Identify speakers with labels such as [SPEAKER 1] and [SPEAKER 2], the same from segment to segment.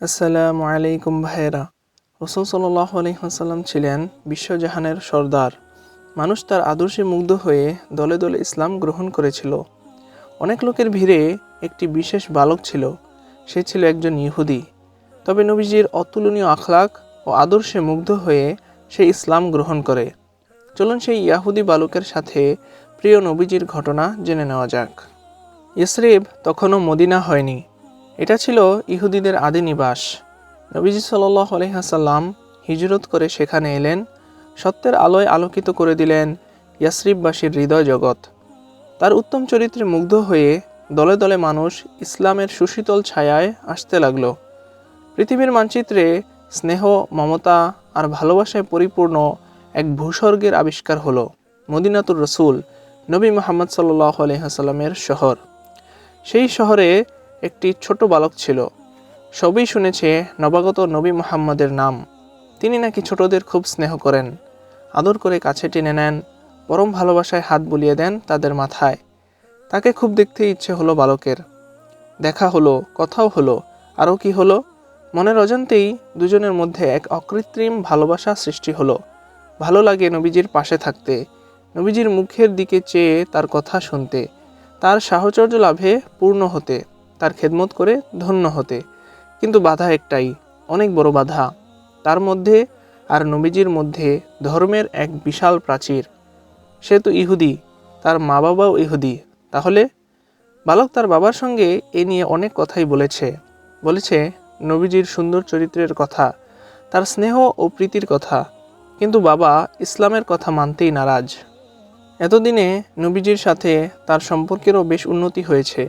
[SPEAKER 1] আসসালামু আলাইকুম ভাইয়েরা। রসুল সাল্লাহ আলহিহাসাল্লাম ছিলেন বিশ্বজাহানের সর্দার। মানুষ তার আদর্শে মুগ্ধ হয়ে দলে দলে ইসলাম গ্রহণ করেছিল। অনেক লোকের ভিড়ে একটি বিশেষ বালক ছিল। সে ছিল একজন ইহুদি। তবে নবীজির অতুলনীয় আখলাক ও আদর্শে মুগ্ধ হয়ে সে ইসলাম গ্রহণ করে। চলুন সেই ইয়াহুদি বালকের সাথে প্রিয় নবীজির ঘটনা জেনে নেওয়া যাক। ইসরিব তখনও মদিনা হয়নি। এটা ছিল ইহুদিদের আদি নিবাস। নবীজি সাল্লাহ আলহাসাল্লাম হিজরত করে সেখানে এলেন, সত্যের আলোয় আলোকিত করে দিলেন ইয়াসরিববাসীর হৃদয় জগৎ। তার উত্তম চরিত্রে মুগ্ধ হয়ে দলে দলে মানুষ ইসলামের সুশীতল ছায়ায় আসতে লাগল। পৃথিবীর মানচিত্রে স্নেহ, মমতা আর ভালোবাসায় পরিপূর্ণ এক ভূস্বর্গের আবিষ্কার হলো মদিনাতুর রসুল নবী মোহাম্মদ সাল্লাহ আলহাসাল্লামের শহর। সেই শহরে একটি ছোট বালক ছিল। সবই শুনেছে নবাগত নবী মোহাম্মদের নাম। তিনি নাকি ছোটদের খুব স্নেহ করেন। আদর করে কাছে টেনে নেন, পরম ভালোবাসায় হাত বুলিয়ে দেন তাদের মাথায়। তাকে খুব দেখতে ইচ্ছে হলো বালকের। দেখা হলো, কথাও হলো, আরও কি হলো? মনের অজান্তেই দুজনের মধ্যে এক অকৃত্রিম ভালোবাসা সৃষ্টি হলো। ভালো লাগে নবীজির পাশে থাকতে, নবীজির মুখের দিকে চেয়ে তার কথা শুনতে, তার সাহচর্য লাভে পূর্ণ হতে। তার খেদমত করে ধন্য হতে। কিন্তু বাধা একটাই, অনেক বড় বাধা। তার মধ্যে আর নবীজির মধ্যে ধর্মের এক বিশাল প্রাচীর। সে তো ইহুদি, তার মা বাবাও ইহুদি। তাহলে বালক তার বাবার সঙ্গে এ নিয়ে অনেক কথাই বলেছে। বলেছে, নবীজির সুন্দর চরিত্রের কথা, তার স্নেহ ও প্রীতির কথা। কিন্তু বাবা ইসলামের কথা মানতেই নারাজ। এতদিনে নবীজির সাথে তার সম্পর্কেরও বেশ উন্নতি হয়েছে।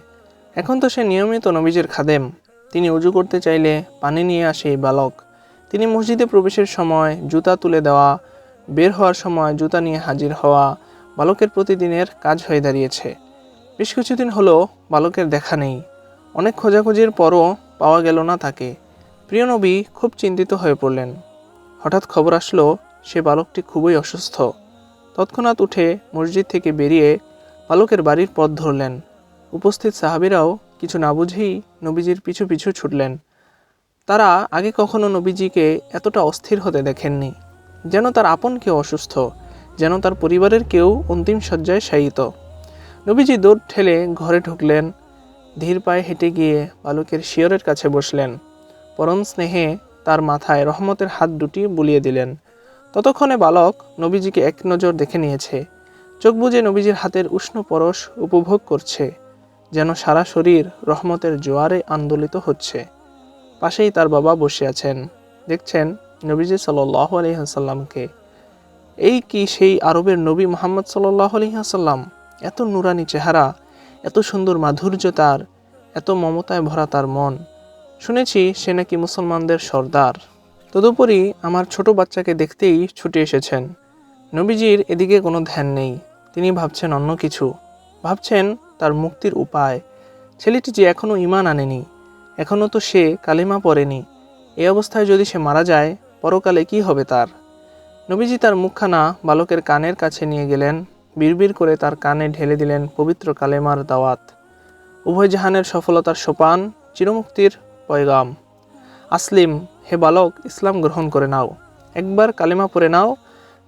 [SPEAKER 1] এখন তো সে নিয়মিত নবীজের খাদেম। তিনি উজু করতে চাইলে পানি নিয়ে আসে এই বালক। তিনি মসজিদে প্রবেশের সময় জুতা তুলে দেওয়া, বের হওয়ার সময় জুতা নিয়ে হাজির হওয়া বালকের প্রতিদিনের কাজ হয়ে দাঁড়িয়েছে। বেশ কিছুদিন হলো বালকের দেখা নেই। অনেক খোঁজাখুঁজির পরও পাওয়া গেল না তাকে। প্রিয় নবী খুব চিন্তিত হয়ে পড়লেন। হঠাৎ খবর আসলো, সে বালকটি খুবই অসুস্থ। তৎক্ষণাৎ উঠে মসজিদ থেকে বেরিয়ে বালকের বাড়ির পথ ধরলেন। উপস্থিত সাহাবিরাও কিছু না বুঝেই নবীজির পিছু পিছু ছুটলেন। তারা আগে কখনো নবীজিকে এতটা অস্থির হতে দেখেননি, যেন তার আপন কেউ অসুস্থ, যেন তার পরিবারের কেউ অন্তিম শয্যায় শায়িত। নবীজি দৌড় ঠেলে ঘরে ঢুকলেন, ধীর পায়ে হেঁটে গিয়ে বালকের শিয়রের কাছে বসলেন। পরম স্নেহে তার মাথায় রহমতের হাত দুটি বুলিয়ে দিলেন। ততক্ষণে বালক নবীজিকে এক নজর দেখে নিয়েছে। চোখ বুজে নবীজির হাতের উষ্ণ পরশ উপভোগ করছে। যেন সারা শরীর রহমতের জোয়ারে আন্দোলিত হচ্ছে। পাশেই তার বাবা বসে আছেন। দেখছেন নবীজি সাল্লাহ আলহিহাসাল্লামকে এই কি সেই আরবের নবী মোহাম্মদ সাল্লাহ আলহিহাসাল্লাম এত নুরানি চেহারা, এত সুন্দর মাধুর্য তার, এত মমতায় ভরা তার মন। শুনেছি সে নাকি মুসলমানদের সর্দার। তদুপরি আমার ছোট বাচ্চাকে দেখতেই ছুটে এসেছেন। নবীজির এদিকে কোনো ধ্যান নেই। তিনি ভাবছেন অন্য কিছু। ভাবছেন তার মুক্তির উপায়। ছেলেটি যে এখনও ইমান আনেনি এখনও তো সে কালিমা পড়েনি। এই অবস্থায় যদি সে মারা যায়, পরকালে কি হবে তার? নবীজি তার মুখখানা বালকের কানের কাছে নিয়ে গেলেন, বিড়বিড় করে তার কানে ঢেলে দিলেন পবিত্র কালেমার দাওয়াত। উভয় জাহানের সফলতার সোপান, চিরমুক্তির পয়গাম। আসলিম, হে বালক, ইসলাম গ্রহণ করে নাও। একবার কালেমা পড়ে নাও,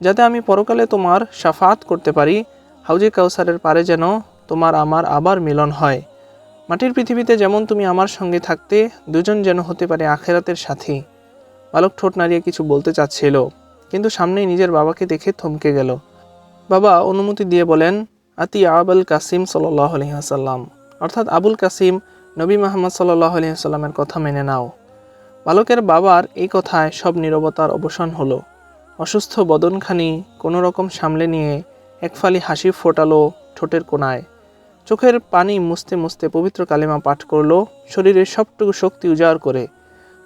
[SPEAKER 1] যাতে আমি পরকালে তোমার সাফাত করতে পারি। হাউজে কাউসারের পারে যেন তোমার আমার আবার মিলন হয়। মাটির পৃথিবীতে যেমন তুমি আমার সঙ্গে থাকতে, দুজন যেন হতে পারে আখেরাতের সাথী। বালক ঠোঁট নাড়িয়ে কিছু বলতে চাচ্ছিল, কিন্তু সামনেই নিজের বাবাকে দেখে থমকে গেল। বাবা অনুমতি দিয়ে বলেন, আতি আবুল কাসিম সাল্লাহ আলহিহাসাল্লাম অর্থাৎ আবুল কাসিম, নবী মোহাম্মদ সাল্লাহ আলহিহাসাল্লামের কথা মেনে নাও। বালকের বাবার এই কথায় সব নীরবতার অবসান হলো। অসুস্থ বদনখানি কোনো রকম সামলে নিয়ে একফালি হাসি ফোটালো ঠোঁটের কোনায় চোখের পানি মুছতে মুছতে পবিত্র কালেমা পাঠ করল, শরীরের সবটুকু শক্তি উজাড় করে।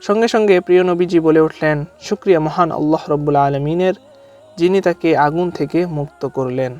[SPEAKER 1] সঙ্গে সঙ্গে প্রিয় নবীজি বলে উঠলেন, শুক্রিয়া মহান আল্লাহ রব্বুল আলমিনের, যিনি তাকে আগুন থেকে মুক্ত করলেন।